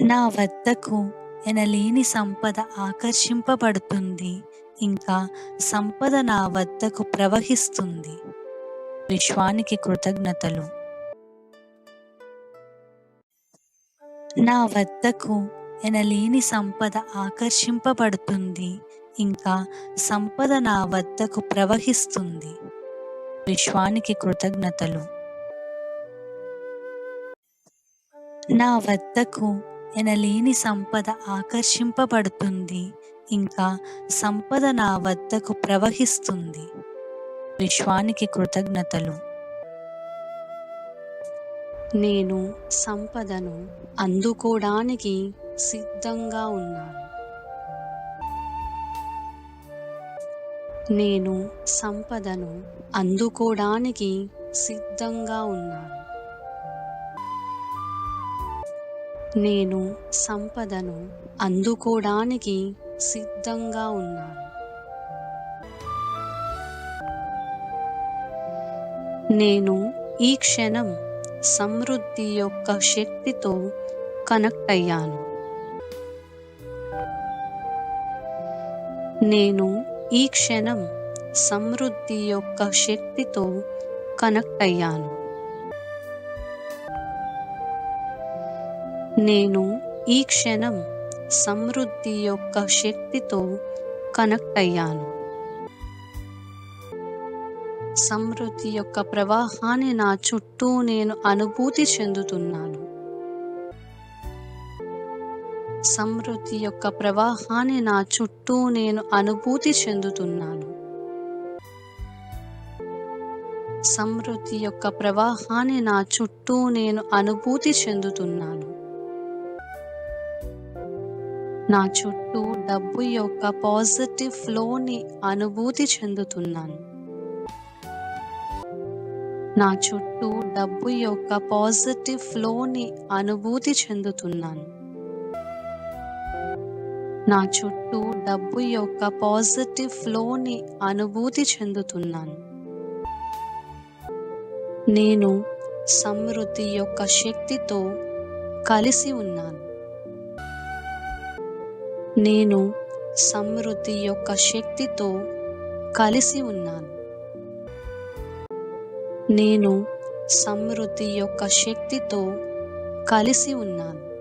నా వద్దకు ఎనలేని సంపద ఆకర్షింపబడుతుంది. ఇంకా సంపద నా వద్దకు ప్రవహిస్తుంది. విశ్వానికి కృతజ్ఞతలు. నా వద్దకు ఎనలేని సంపద ఆకర్షింపబడుతుంది. ఇంకా సంపద నా వద్దకు ప్రవహిస్తుంది. విశ్వానికి కృతజ్ఞతలు. నా వద్దకు ఎనలేని సంపద ఆకర్షింపబడుతుంది. ఇంకా సంపద నా వద్దకు ప్రవహిస్తుంది. విశ్వానికి కృతజ్ఞతలు. నేను సంపదను అందుకోవడానికి సిద్ధంగా ఉన్నాను. నేను సంపదను అందుకోవడానికి సిద్ధంగా ఉన్నాను. నేను సంపదను అందుకోవడానికి సిద్ధంగా ఉన్నాను. నేను ఈ క్షణం సమృద్ధి యొక్క శక్తితో కనెక్ట్ అయ్యాను. నేను ఈ క్షణం సమృద్ధి యొక్క శక్తితో కనెక్ట్ అయ్యాను. నేను ఈ క్షణం సమృద్ధి యొక్క శక్తితో కనెక్ట్ అయ్యాను. సమృద్ధి యొక్క ప్రవాహాన్ని నా చుట్టూ నేను అనుభూతి చెందుతున్నాను. సమృద్ధి యొక్క ప్రవాహాన్ని నా చుట్టూ నేను అనుభూతి చెందుతున్నాను. సమృద్ధి యొక్క ప్రవాహాన్ని నా చుట్టూ నేను అనుభూతి చెందుతున్నాను. నా చుట్టూ డబ్బు యొక్క పాజిటివ్ ఫ్లోని అనుభూతి చెందుతున్నాను. నా చుట్టూ డబ్బు యొక్క పాజిటివ్ ఫ్లోని అనుభూతి చెందుతున్నాను. నా చుట్టూ డబ్బు యొక్క పాజిటివ్ ఫ్లోని అనుభూతి చెందుతున్నాను. నేను సమృద్ధి యొక్క శక్తితో కలిసి ఉన్నాను. నేను సమృద్ధి యొక్క శక్తితో కలిసి ఉన్నాను. నేను సమృద్ధి యొక్క శక్తితో కలిసి ఉన్నాను.